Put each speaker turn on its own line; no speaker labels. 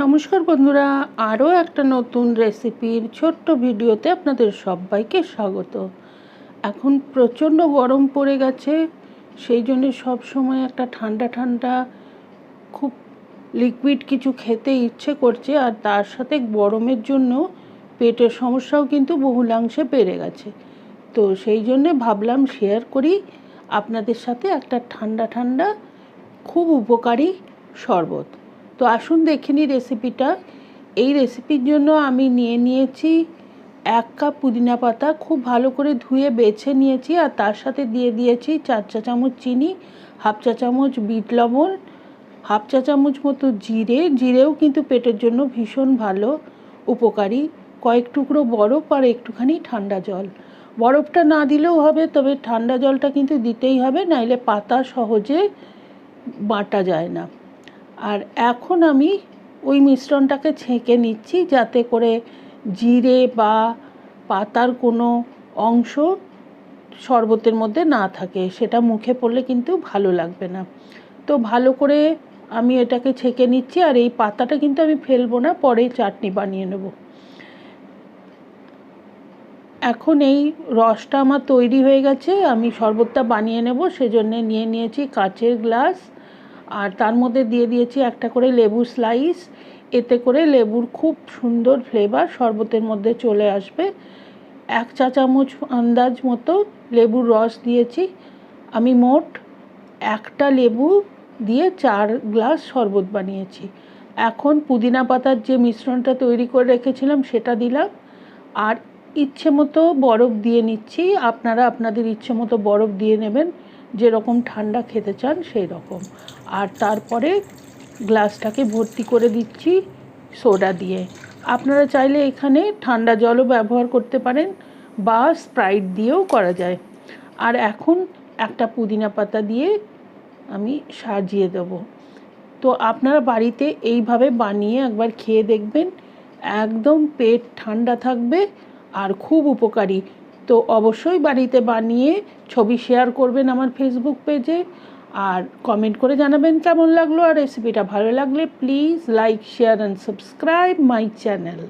নমস্কার বন্ধুরা, আরও একটা নতুন রেসিপির ছোট্ট ভিডিওতে আপনাদের সবাইকে স্বাগত। এখন প্রচণ্ড গরম পড়ে গেছে, সেই জন্য সময় একটা ঠান্ডা ঠান্ডা, খুব লিকুইড কিছু খেতে ইচ্ছে করছে, আর তার সাথে গরমের জন্য পেটের সমস্যাও কিন্তু বহুলাংশে বেড়ে গেছে। তো সেই জন্যে ভাবলাম শেয়ার করি আপনাদের সাথে একটা ঠান্ডা ঠান্ডা, খুব উপকারী শরবত। তো আসুন দেখে নিই রেসিপিটা এই রেসিপির জন্য আমি নিয়ে নিয়েছি এক কাপ পুদিনা পাতা, খুব ভালো করে ধুয়ে বেছে নিয়েছি আর তার সাথে দিয়ে দিয়েছি চার চা চামচ চিনি, হাফ চা চামচ বিট লবণ, হাফ চা চামচ মতো জিরে। জিরেও কিন্তু পেটের জন্য ভীষণ ভালো, উপকারী। কয়েক টুকরো বরফ আর একটুখানি ঠান্ডা জল। বরফটা না দিলেও হবে, তবে ঠান্ডা জলটা কিন্তু দিতেই হবে, নাইলে পাতা সহজে বাটা যায় না। আর এখন আমি ওই মিশ্রণটাকে ছেঁকে নিচ্ছি যাতে করে জিরে বা পাতার কোনো অংশ শরবতের মধ্যে না থাকে। সেটা মুখে পড়লে কিন্তু ভালো লাগবে না। তো ভালো করে আমি এটাকে ছেঁকে নিচ্ছি আর এই পাতাটা কিন্তু আমি ফেলব না, পরে চাটনি বানিয়ে নেব। এখন এই রসটা আমার তৈরি হয়ে গেছে, আমি শরবতটা বানিয়ে নেব, সেজন্য নিয়ে নিয়েছি কাচের গ্লাস আর তার মধ্যে দিয়ে দিয়েছি একটা করে লেবু স্লাইস। এতে করে লেবুর খুব সুন্দর ফ্লেভার শরবতের মধ্যে চলে আসবে। এক চা চামচ আন্দাজ মতো লেবুর রস দিয়েছি। আমি মোট একটা লেবু দিয়ে চার গ্লাস শরবত বানিয়েছি। এখন পুদিনা পাতার যে মিশ্রণটা তৈরি করে রেখেছিলাম সেটা দিলাম। আর ইচ্ছে মতো বরফ দিয়ে নিচ্ছি। আপনারা আপনাদের ইচ্ছে মতো বরফ দিয়ে নেবেন। যেরকম ঠান্ডা খেতে চান সেই রকম আর তারপরে গ্লাসটাকে ভর্তি করে দিচ্ছি সোডা দিয়ে। আপনারা চাইলে এখানে ঠান্ডা জলও ব্যবহার করতে পারেন বা স্প্রাইট দিয়েও করা যায়। আর এখন একটা পুদিনা পাতা দিয়ে আমি সাজিয়ে দেব। তো আপনারা বাড়িতে এইভাবে বানিয়ে একবার খেয়ে দেখবেন, একদম পেট ঠান্ডা থাকবে আর খুব উপকারী। তো অবশ্যই বাড়িতে বানিয়ে ছবি শেয়ার করবেন আমার ফেসবুক পেজে আর কমেন্ট করে জানাবেন কেমন লাগল আর রেসিপিটা ভালো লাগলে please like share and subscribe my channel